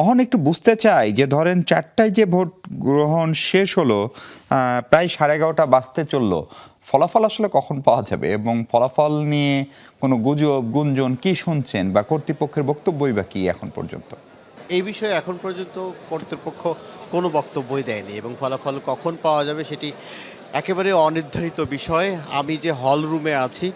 অহন একটু বুঝতে চাই যে ধরেন চারটায় যে ভোট গ্রহণ শেষ হলো প্রায় সাড়ে এগারোটা বাজতে চলল, ফলাফল আসলে কখন পাওয়া যাবে? এবং ফলাফল নিয়ে কোনো গুজব, গুঞ্জন কি শুনছেন? বা কর্তৃপক্ষের বক্তব্যই বা কি এখন পর্যন্ত? এই বিষয়ে এখন পর্যন্ত কর্তৃপক্ষ কোনো বক্তব্যই দেয়নি এবং ফলাফল কখন পাওয়া যাবে সেটি একেবারে অনির্ধারিত বিষয়। আমি যে হল রুমে আছি,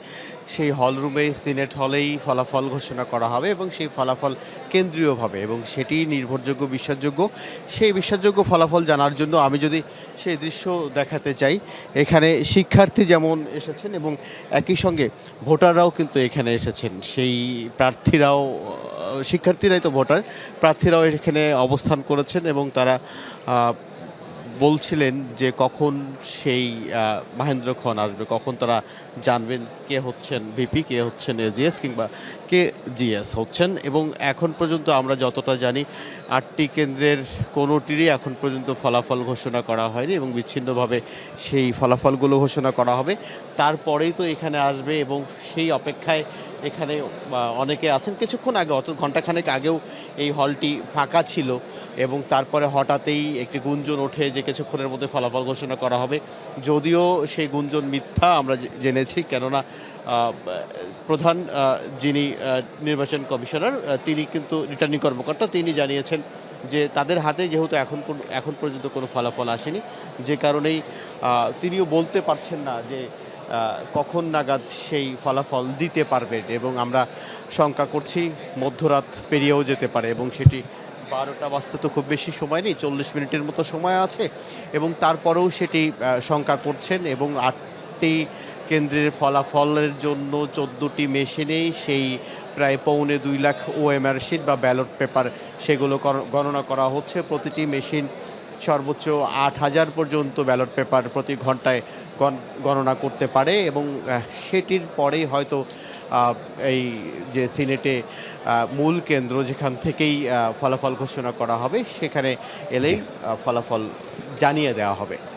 সেই হল রুমে সিনেট হলেই ফলাফল ঘোষণা করা হবে এবং সেই ফলাফল কেন্দ্রীয়ভাবে এবং সেটি নির্ভরযোগ্য, বিশ্বাসযোগ্য। সেই বিশ্বাসযোগ্য ফলাফল জানার জন্য আমি যদি সেই দৃশ্য দেখাতে চাই, এখানে শিক্ষার্থী যেমন এসেছেন এবং একই সঙ্গে ভোটাররাও কিন্তু এখানে এসেছেন। সেই প্রার্থীরাও শিক্ষার্থীরাই তো ভোটার, প্রার্থীরাও এখানে অবস্থান করেছেন এবং তারা বলছিলেন যে কখন সেই মাহেন্দ্র খন আসবে, কখন তারা জানবেন কে হচ্ছেন ভিপি, কে হচ্ছেন এজিএস কিংবা কে জিএস হচ্ছেন। এবং এখন পর্যন্ত আমরা যতটা জানি, আটটি কেন্দ্রের কোনোটিরই এখন পর্যন্ত ফলাফল ঘোষণা করা হয়নি এবং বিচ্ছিন্নভাবে সেই ফলাফলগুলো ঘোষণা করা হবে। তারপরেই তো এখানে আসবে এবং সেই অপেক্ষায় এখানে অনেকে আছেন, কিছুক্ষণ আগে অত ঘন্টাখানেক আগেও এই হলটি ফাঁকা ছিল এবং তারপরে হঠাৎই একটি গুঞ্জন ওঠে যে কিছুক্ষণের মধ্যে ফলাফল ঘোষণা করা হবে। যদিও সেই গুঞ্জন মিথ্যা আমরা জেনেছি, কেননা প্রধান যিনি নির্বাচন কমিশনার তিনি কিন্তু রিটার্নিং কর্মকর্তা, তিনি জানিয়েছেন যে তাদের হাতে যেহেতু এখন এখন পর্যন্ত কোনো ফলাফল আসেনি, যে কারণেই তিনিও বলতে পারছেন না যে কখন নাগাদ সেই ফলাফল দিতে পারবেন এবং আমরা শঙ্কা করছি মধ্যরাত পেরিয়েও যেতে পারে এবং সেটি বারোটা বাজতে তো খুব বেশি সময় নেই, চল্লিশ মিনিটের মতো সময় আছে এবং তারপরেও সেটি শঙ্কা করছেন এবং আটটি কেন্দ্রের ফলাফলের জন্য চোদ্দোটি মেশিনেই সেই প্রায় পৌনে দুই লাখ ওএমআর শিট বা ব্যালট পেপার সেগুলো গণনা করা হচ্ছে। প্রতিটি মেশিন সর্বোচ্চ আট হাজার পর্যন্ত ব্যালট পেপার প্রতি ঘন্টায় গণনা করতে পারে এবং সেটির পরেই হয়তো এই যে সিনেটে মূল কেন্দ্র যেখান থেকেই ফলাফল ঘোষণা করা হবে সেখানে এলেই ফলাফল জানিয়ে দেওয়া হবে।